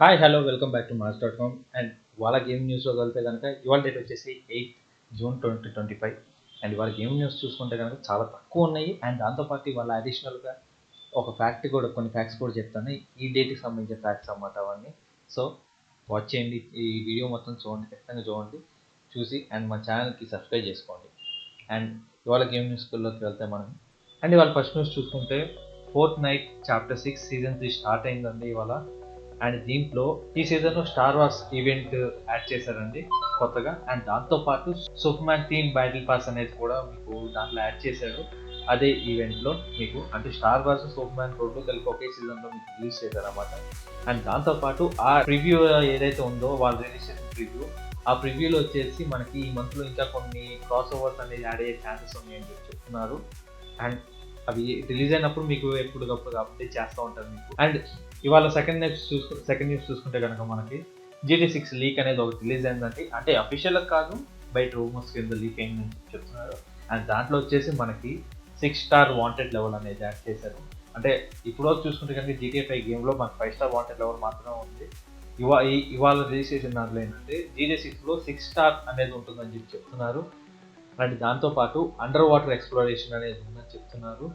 Hi hello welcome back to mass dot com and వాళ్ళ game న్యూస్లో వెళ్తే కనుక ఇవాళ డేట్ వచ్చేసి eight June twenty twenty five and ఇవాళ గేమ్ న్యూస్ చూసుకుంటే కనుక చాలా తక్కువ ఉన్నాయి. అండ్ దాంతోపాటు ఇవాళ అడిషనల్గా ఒక ఫ్యాక్ట్ కూడా కొన్ని ఫ్యాక్ట్స్ కూడా చెప్తాను ఈ డేట్కి సంబంధించిన ఫ్యాక్ట్స్ అన్నమాట అవన్నీ. సో వాచ్ చేయండి. ఈ వీడియో మొత్తం చూడండి. ఖచ్చితంగా చూడండి. చూసి అండ్ మా ఛానల్కి సబ్స్క్రైబ్ చేసుకోండి. అండ్ ఇవాళ గేమ్ న్యూస్లోకి వెళ్తే మనం అండ్ ఇవాళ ఫస్ట్ న్యూస్ చూసుకుంటే Fortnite chapter six season three start అయిందండి ఇవాళ. అండ్ దీంట్లో ఈ season Star Wars event add చేశారండి కొత్తగా. అండ్ దాంతో పాటు Superman theme battle pass అనేది కూడా మీకు దాంట్లో యాడ్ చేశారు. అదే ఈవెంట్లో మీకు అంటే స్టార్ వార్స్ సూపర్ మ్యాన్ రెండు కలిపి ఒకే సీజన్లో మీకు రిలీజ్ చేశారు అనమాట అండ్ దాంతో పాటు ఆ ప్రివ్యూ ఏదైతే ఉందో వాళ్ళు రిలీజ్ చేసిన ప్రివ్యూ ఆ ప్రివ్యూలో వచ్చేసి మనకి ఈ మంత్లో ఇంకా కొన్ని క్రాస్ ఓవర్స్ అనేది యాడ్ అయ్యే ఛాన్సెస్ ఉన్నాయని చెప్తున్నారు. అండ్ అవి రిలీజ్ అయినప్పుడు మీకు ఎప్పటికప్పుడు అప్డేట్ చేస్తూ ఉంటారు మీకు. అండ్ ఇవాళ సెకండ్ న్యూస్ చూసుకు సెకండ్ న్యూస్ చూసుకుంటే కనుక మనకి జీటీ సిక్స్ లీక్ అనేది ఒకటి రిలీజ్ అయిందండి. అంటే అఫీషియల్ కాదు బయట రూమర్స్ కింద లీక్ అయిందని చెప్తున్నారు. అండ్ దాంట్లో వచ్చేసి మనకి సిక్స్ స్టార్ వాంటెడ్ లెవెల్ అనేది యాడ్ చేశారు. అంటే ఇప్పుడు చూసుకుంటే కనుక జీటీఏ ఫైవ్ గేమ్లో మనకి ఫైవ్ స్టార్ వాంటెడ్ లెవెల్ మాత్రమే ఉంది. ఇవా ఈ- ఇవాళ రిలీజ్ చేసిన దాంట్లో ఏంటంటే జీటీ సిక్స్లో సిక్స్ స్టార్ అనేది ఉంటుందని చెప్పి చెప్తున్నారు. అండ్ దాంతోపాటు అండర్ వాటర్ ఎక్స్ప్లోరేషన్ అనేది చెప్తున్నారు.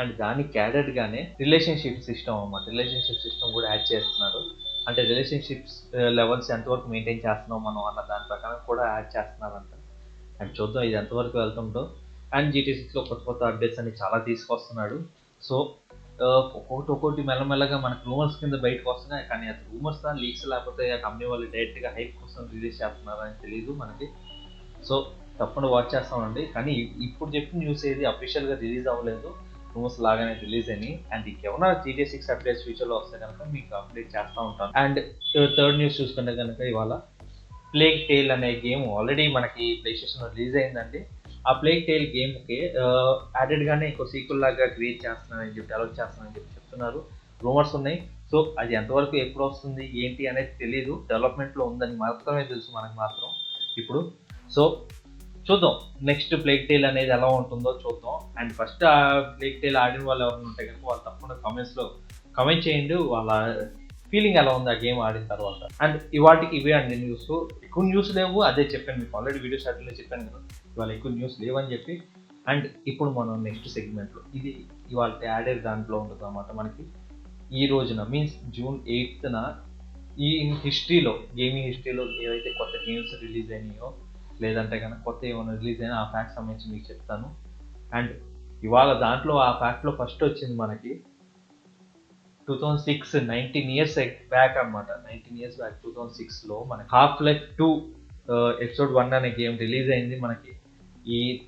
అండ్ దానికి క్యాడెడ్గానే రిలేషన్షిప్ సిస్టమ్ అన్నమాట. రిలేషన్షిప్ సిస్టమ్ కూడా యాడ్ చేస్తున్నారు. అంటే రిలేషన్షిప్స్ లెవెల్స్ uh, ఎంతవరకు మెయింటైన్ చేస్తున్నాం మనం అన్న దాని ప్రకారం కూడా యాడ్ చేస్తున్నారంట. అండ్ చూద్దాం ఇది ఎంతవరకు వెళ్తుందో. అండ్ జీటీ సిక్స్లో కొత్త కొత్త అప్డేట్స్ అన్ని చాలా తీసుకొస్తున్నాడు. సో uh, ఒక్కొక్కటి ఒక్కొక్కటి మెల్లమెల్లగా మనకు రూమర్స్ కింద బయటకు వస్తున్నాయి. కానీ అది రూమర్స్ దా లీక్స్ లేకపోతే కంపెనీ వాళ్ళు డైరెక్ట్గా హైప్ కోసం రిలీజ్ చేస్తున్నారని తెలియదు మనకి. సో తప్పకుండా వాచ్ చేస్తామండి. కానీ ఇప్పుడు చెప్పిన న్యూస్ ఏది అఫీషియల్గా రిలీజ్ అవ్వలేదు. రూమర్స్ లాగానే రిలీజ్ అని అండ్ ఇంకేమన్నా జీటీ సిక్స్ అప్డేట్స్ ఫ్యూచర్లో వస్తే కనుక మీకు అప్డేట్ చేస్తూ ఉంటాను. అండ్ థర్డ్ న్యూస్ చూసుకుంటే కనుక ఇవాళ ప్లేగ్ టేల్ అనే గేమ్ ఆల్రెడీ మనకి ప్లే స్టేషన్లో రిలీజ్ అయిందండి. ఆ ప్లేగ్ టేల్ గేమ్కి యాడెడ్గానే ఇంకో సీక్వల్ లాగా క్రియేట్ చేస్తున్నారని చెప్పి డెవలప్ చేస్తున్నారని చెప్పి చెప్తున్నారు. రూమర్స్ ఉన్నాయి. సో అది ఎంతవరకు ఎప్పుడు వస్తుంది ఏంటి అనేది తెలియదు డెవలప్మెంట్లో ఉందని మాత్రమే తెలుసు మనకు మాత్రం. ఇప్పుడు సో చూద్దాం. నెక్స్ట్ ప్లేగ్ టేల్ అనేది ఎలా ఉంటుందో చూద్దాం. అండ్ ఫస్ట్ ఆ ప్లేగ్ టేల్ ఆడిన వాళ్ళు ఎవరైనా ఉంటే కనుక వాళ్ళు తప్పకుండా కామెంట్స్లో కమెంట్ చేయండి. వాళ్ళ ఫీలింగ్ ఎలా ఉంది ఆ గేమ్ ఆడిన తర్వాత. అండ్ ఇవాటికి ఇవే అండి న్యూస్ ఎక్కువ న్యూస్ లేవు. అదే చెప్పాను మీకు ఆల్రెడీ వీడియో స్టార్టింగ్లో చెప్పాను కదా. ఇవాళ ఎక్కువ న్యూస్ లేవని చెప్పి. అండ్ ఇప్పుడు మనం నెక్స్ట్ సెగ్మెంట్లో ఇది ఇవాళ యాడెడ్ దాంట్లో ఉంటుంది అనమాట మనకి. ఈ రోజున మీన్స్ జూన్ ఎయిత్న ఈ హిస్టరీలో గేమింగ్ హిస్టరీలో ఏవైతే కొత్త గేమ్స్ రిలీజ్ అయినాయో లేదంటే కనుక కొత్త ఏమైనా రిలీజ్ అయినా ఆ ఫ్యాక్ట్ సంబంధించి మీకు చెప్తాను. అండ్ ఇవాళ దాంట్లో ఆ ఫ్యాక్ట్లో ఫస్ట్ వచ్చింది మనకి two thousand six nineteen years back అనమాట nineteen years back two thousand సిక్స్లో మనకి half life two episode one అనే గేమ్ రిలీజ్ అయింది మనకి. ఈ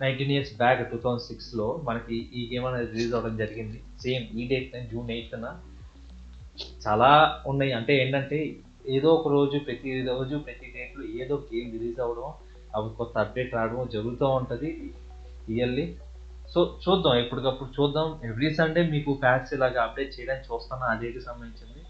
nineteen years back two thousand సిక్స్లో మనకి ఈ గేమ్ అనేది రిలీజ్ అవ్వడం జరిగింది. సేమ్ ఈ డేట్ జూన్ ఎయిత్న చాలా ఉన్నాయి. అంటే ఏంటంటే ఏదో ఒక రోజు ప్రతి రోజు ప్రతి డేట్లో ఏదో గేమ్ రిలీజ్ అవ్వడం అవి కొత్త అప్డేట్ రావడం జరుగుతూ ఉంటుంది ఇయర్లీ సో చూద్దాం. ఎప్పటికప్పుడు చూద్దాం. ఎవ్రీ సండే మీకు ప్యాక్స్ ఇలాగ అప్డేట్ చేయడానికి చూస్తాను ఆ డేట్కి సంబంధించింది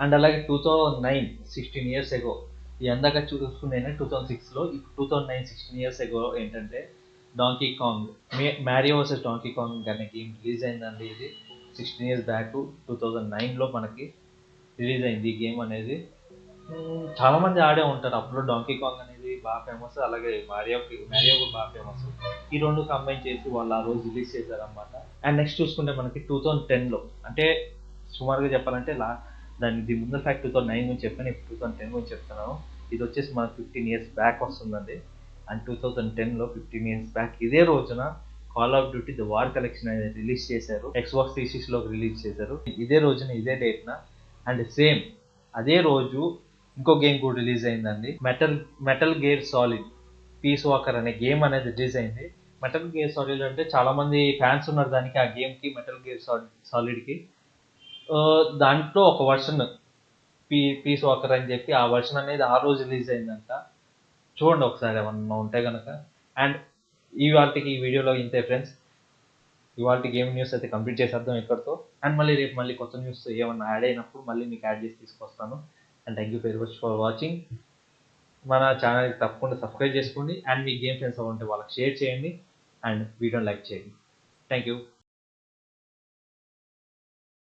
అండ్ అలాగే two thousand nine sixteen years ago ఎందాక అందాక చూసుకునే టూ థౌజండ్ సిక్స్లో ఇప్పుడు two thousand nine sixteen years ago ఏంటంటే Donkey Kong May Mario versus Donkey Kong అనే గేమ్ రిలీజ్ అయిందండి ఇది. Sixteen years back two thousand నైన్లో మనకి రిలీజ్ అయింది ఈ గేమ్ అనేది. చాలా మంది ఆడే ఉంటారు. అప్పుడు డాంకీ కాంగ్ అనేది బాగా ఫేమస్ అలాగే మారియో మారియో కూడా బాగా ఫేమస్ ఈ రెండు కంబైన్ చేసి వాళ్ళు ఆ రోజు రిలీజ్ చేశారు అనమాట అండ్ నెక్స్ట్ చూసుకుంటే మనకి టూ థౌజండ్ టెన్లో అంటే సుమారుగా చెప్పాలంటే లా దాని ఇది ముందు ఫ్యాక్ట్ టూ థౌసండ్ నైన్ గురించి చెప్పాను. ఇప్పుడు టూ థౌసండ్ టెన్ గురించి చెప్తున్నాను. ఇది వచ్చేసి మనకు ఫిఫ్టీన్ ఇయర్స్ బ్యాక్ వస్తుందండి. అండ్ టూ థౌసండ్ టెన్లో ఫిఫ్టీన్ ఇయర్స్ బ్యాక్ ఇదే రోజున Call of Duty the war collection అనేది రిలీజ్ చేశారు. ఎక్స్బాక్స్ త్రీ సిక్స్లో రిలీజ్ చేశారు. ఇదే రోజున ఇదే డేట్న అండ్ సేమ్ అదే రోజు ఇంకో గేమ్ కూడా రిలీజ్ అయిందండి. Metal Metal Gear Solid Peace Walker అనే గేమ్ అనేది రిలీజ్ అయింది. మెటల్ గేర్ సాలిడ్ అంటే చాలా మంది ఫ్యాన్స్ ఉన్నారు దానికి ఆ గేమ్కి మెటల్ గేర్ సాలిడ్ సాలిడ్కి దాంట్లో ఒక వర్షన్ పీ పీస్ వాకర్ అని చెప్పి ఆ వర్షన్ అనేది ఆ రోజు రిలీజ్ అయిందంట. చూడండి ఒకసారి ఏమన్నా ఉంటే కనుక అండ్ ఈ వాటికి ఈ వీడియోలో ఇంతే ఫ్రెండ్స్ ఇవాళ గేమ్ న్యూస్ అయితే కంప్లీట్ చేసేద్దాం ఇక్కడితో. అండ్ మళ్ళీ రేపు మళ్ళీ కొత్త న్యూస్ ఏమన్నా యాడ్ అయినప్పుడు మళ్ళీ మీకు యాడ్ చేసి తీసుకొస్తాను. And thank you very much for watching మన ఛానల్కి తప్పకుండా సబ్స్క్రైబ్ చేసుకోండి. అండ్ మీ గేమ్ ఫ్రెండ్స్ ఉంటే వాళ్ళకి షేర్ చేయండి. అండ్ వీడియోని లైక్ చేయండి. Thank you